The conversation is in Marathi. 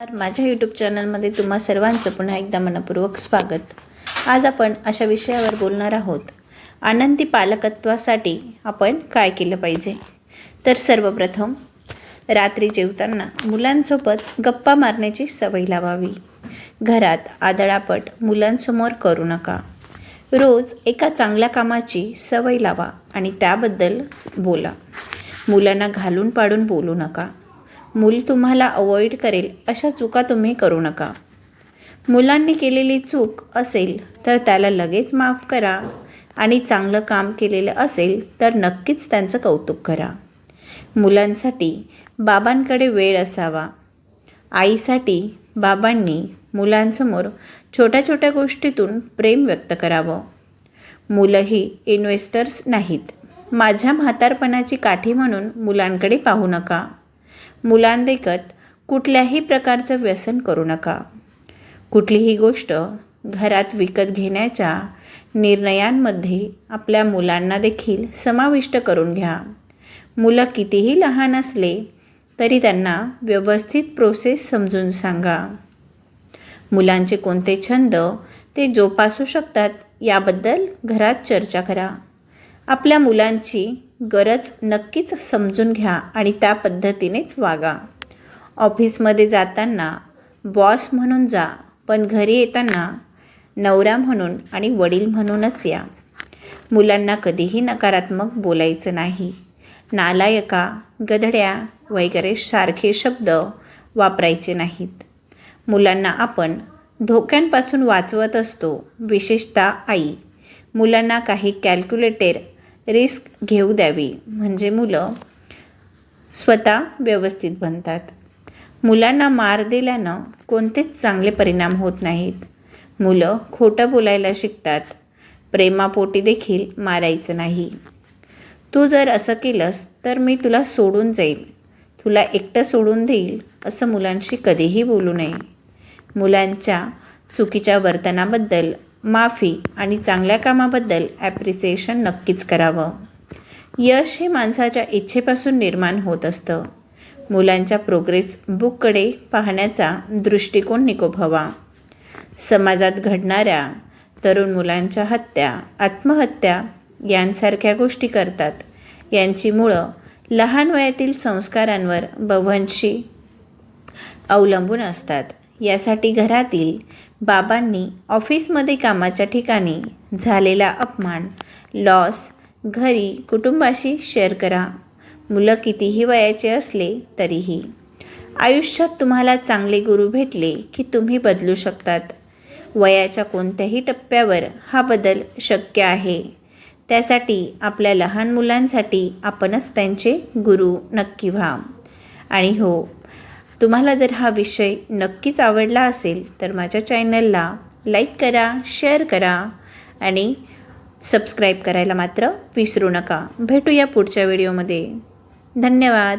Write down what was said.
तर माझ्या यूट्यूब चॅनलमध्ये तुम्हा सर्वांचं पुन्हा एकदा मनपूर्वक स्वागत. आज आपण अशा विषयावर बोलणार आहोत. आनंदी पालकत्वासाठी आपण काय केलं पाहिजे? तर सर्वप्रथम रात्री जेवताना मुलांसोबत गप्पा मारण्याची सवय लावावी. घरात आदळापट मुलांसमोर करू नका. रोज एका चांगल्या कामाची सवय लावा आणि त्याबद्दल बोला. मुलांना घालून पाडून बोलू नका. मूल तुम्हाला अवॉइड करेल अशा चुका तुम्ही करू नका. मुलांनी केलेली चूक असेल तर त्याला लगेच माफ करा आणि चांगलं काम केलेलं असेल तर नक्कीच त्यांचं कौतुक करा. मुलांसाठी बाबांकडे वेळ असावा. आईसाठी बाबांनी मुलांसमोर छोट्या छोट्या गोष्टीतून प्रेम व्यक्त करावं. मुलंही इन्व्हेस्टर्स नाहीत. माझ्या म्हातारपणाची काठी म्हणून मुलांकडे पाहू नका. मुलांदेखत कुठल्याही प्रकारचं व्यसन करू नका. कुठलीही गोष्ट घरात विकत घेण्याच्या निर्णयांमध्ये आपल्या मुलांना देखील समाविष्ट करून घ्या. मुलं कितीही लहान असले तरी त्यांना व्यवस्थित प्रोसेस समजून सांगा. मुलांचे कोणते छंद ते जोपासू शकतात याबद्दल घरात चर्चा करा. आपल्या मुलांची गरज नक्कीच समजून घ्या आणि त्या पद्धतीनेच वागा. ऑफिसमध्ये जाताना बॉस म्हणून जा पण घरी येताना नवरा म्हणून आणि वडील म्हणूनच या. मुलांना कधीही नकारात्मक बोलायचं नाही. नालायका गधड्या वगैरे सारखे शब्द वापरायचे नाहीत. मुलांना आपण धोक्यांपासून वाचवत असतो विशेषतः आई. मुलांना काही कॅल्क्युलेटर रिस्क घेऊ द्यावी. म्हणजे मुलं स्वतः व्यवस्थित बनतात. मुलांना मार दिल्यानं कोणतेच चांगले परिणाम होत नाहीत. मुलं खोटं बोलायला शिकतात. प्रेमापोटी देखील मारायचं नाही. तू जर असं केलंस तर मी तुला सोडून जाईल. तुला एकटं सोडून देईल असं मुलांशी कधीही बोलू नये. मुलांच्या चुकीच्या वर्तनाबद्दल माफी आणि चांगल्या कामाबद्दल ॲप्रिसिएशन नक्कीच करावं. यश हे माणसाच्या इच्छेपासून निर्माण होत असतं. मुलांच्या प्रोग्रेस बुककडे पाहण्याचा दृष्टिकोन निकोप हवा समाजात घडणाऱ्या तरुण मुलांच्या हत्या आत्महत्या यांसारख्या गोष्टी करतात. यांची मुळं लहान वयातील संस्कारांवर बव्हंशी अवलंबून असतात. यासाठी घरातील बाबांनी ऑफिसमध्ये कामाच्या ठिकाणी झालेला अपमान लॉस घरी कुटुंबाशी शेअर करा. मुलं कितीही वयाचे असले तरीही. आयुष्यात तुम्हाला चांगले गुरु भेटले की तुम्ही बदलू शकतात. वयाच्या कोणत्याही टप्प्यावर हा बदल शक्य आहे. त्यासाठी आपल्या लहान मुलांसाठी आपणच त्यांचे गुरु नक्की व्हा. आणि हो तुम्हाला जर हा विषय नक्कीच आवडला असेल तर माझ्या चॅनलला लाईक करा शेअर करा आणि सबस्क्राईब करायला मात्र विसरू नका. भेटूया पुढच्या व्हिडिओमध्ये. धन्यवाद.